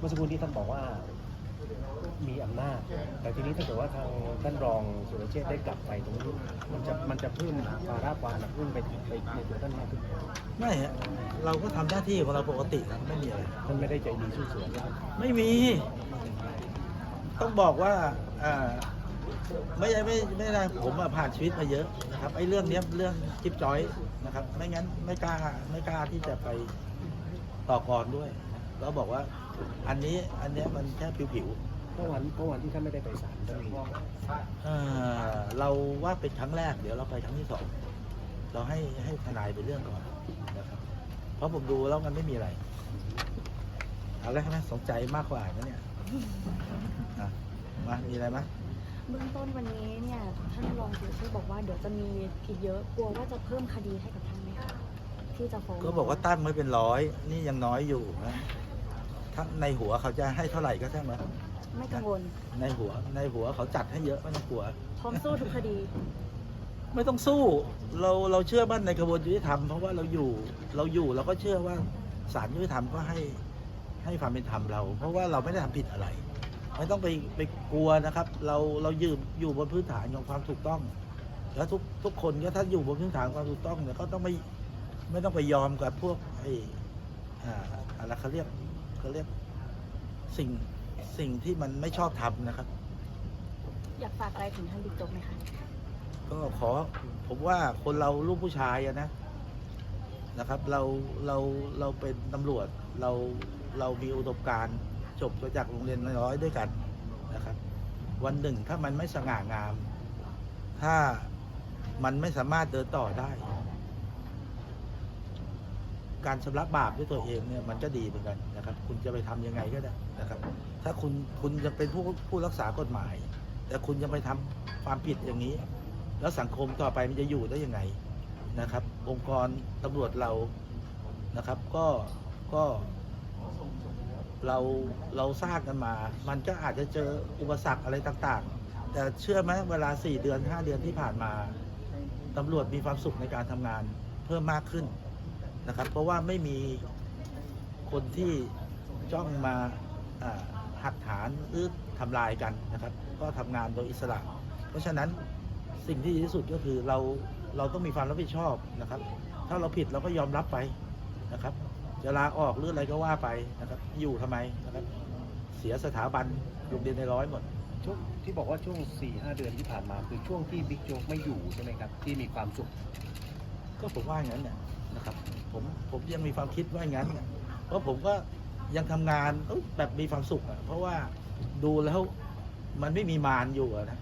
เมื่อสักครู่นี้ท่านบอกว่ามีอำนาจ แต่ทีนี้ถ้าเกิดว่าทางท่านรองสุรเชษฐ์ได้กลับไปตรงนี้มันจะมันจะเพิ่มภาระความหนักอึ้นไปถึงไปในตัวท่านมากขึ้นไหมไม่ฮะเราก็ทำหน้าที่ของเราปกติครับไม่มีอะไรท่านไม่ได้ใจดีสู้สวนนะครับไม่มี ต้องบอกว่าอ่าไม่ใช่ไม่ไม่ได้ผมอะผ่านชีวิตมาเยอะนะครับไอ้เรื่องเนี้ยเรื่องจิ๊บจอยนะครับ ไม่งั้นไม่กล้าไม่กล้าที่จะไปต่อกรด้วย แล้วบอกว่า อันนี้อันเนี้ยมันแค่ผิวเมื่อวันเมื่อวันที่ท่านไม่ได้ไปศาลท่านมีๆเอ่อเราว่าเป็นครั้งแรกเดี๋ยวเราไปครั้งที่สองเราให้ให้ทนายเป็นเรื่องก่อนนะครับเพราะผมดูแล้วมันไม่มีอะไรเอาแล้วใช่ไหมสนใจมากกว่านะเนี่ยอะมามีอะไรไหมเบื้องต้นวันนี้เนี่ยท่านรองสุรเชษฐ์บอกว่าเดี๋ยวจะมีอีกเยอะกลัวว่าจะเพิ่มคดีให้กับท่านไหมคะที่จะฟ้องก็บอกว่าตั้งไว้เป็นร้อยนี่ยังน้อยอยู่นะ ถ้าในหัวเขาจะให้เท่าไหร่ก็ช่างมันไม่กังวล ในหัวในหัวเขาจัดให้เยอะไม่ต้องกลัวพร้อมสู้ทุกคดี ไม่ต้องสู้ เราเราเชื่อมั่นในกระบวนยุติธรรมเพราะว่าเราอยู่เราอยู่เราก็เชื่อว่าศาลยุติธรรมก็ให้ให้ความเป็นธรรมเรา เพราะว่าเราไม่ได้ทำผิดอะไร ไม่ต้องไปไปกลัวนะครับ เราเรายืนอยู่บนพื้นฐานของความถูกต้อง แล้วทุกทุกคนก็ถ้าอยู่บนพื้นฐานความถูกต้องเนี่ยก็ต้องไม่ไม่ต้องไปยอมกับพวกไอ้อ่าอะไรเขาเรียก เขาเรียกสิ่งสิ่งที่มันไม่ชอบทำนะครับ อยากฝากอะไรถึงท่านบิ๊กโจ๊กไหมคะ ก็ขอผมว่าคนเราลูกผู้ชายอะนะนะครับ เราเราเราเป็นตำรวจเราเรามีอุดมการณ์จบมาจากโรงเรียนน้อยๆด้วยกันนะครับ วันหนึ่งถ้ามันไม่สง่างาม ถ้ามันไม่สามารถเดินต่อได้ การชำระบาปด้วยตัวเองเนี่ยมันก็ดีเหมือนกันนะครับ คุณจะไปทำยังไงก็ได้นะครับ ถ้าคุณคุณยังเป็นผู้ผู้รักษากฎหมาย แต่คุณยังไปทำความผิดอย่างนี้ แล้วสังคมต่อไปมันจะอยู่ได้ยังไงนะครับ องค์กรตำรวจเรานะครับ ก็ก็เราเราสร้างกันมา มันก็อาจจะเจออุปสรรคอะไรต่างๆ แต่เชื่อไหมเวลาสี่เดือนห้าเดือนที่ผ่านมาตำรวจมีความสุขในการทำงานเพิ่มมากขึ้น นะครับ เพราะว่าไม่มีคนที่จ้องมาอ่าหักฐานหรือทำลายกันนะครับ ก็ทำงานโดยอิสระ เพราะฉะนั้นสิ่งที่ดีที่สุดก็คือเราเราต้องมีความรับผิดชอบนะครับ ถ้าเราผิดเราก็ยอมรับไปนะครับ จะลาออกหรืออะไรก็ว่าไปนะครับ อยู่ทำไมนะครับ เสียสถาบันโรงเรียนในร้อยหมดช่วงที่บอกว่าช่วง4ี่ห้าเดือนที่ผ่านมาคือช่วงที่บิ๊กโจ๊กไม่อยู่ใช่ไหมครับ ที่มีความสุข ก็ผมว่าอย่างนั้นเนี่ยนะครับ ผมผมยังมีความคิดว่าอย่างนั้นเนี่ยเพราะผมก็ยังทำงานแบบมีความสุขอะเพราะว่าดูแล้วมันไม่มีมารอยู่อะนะ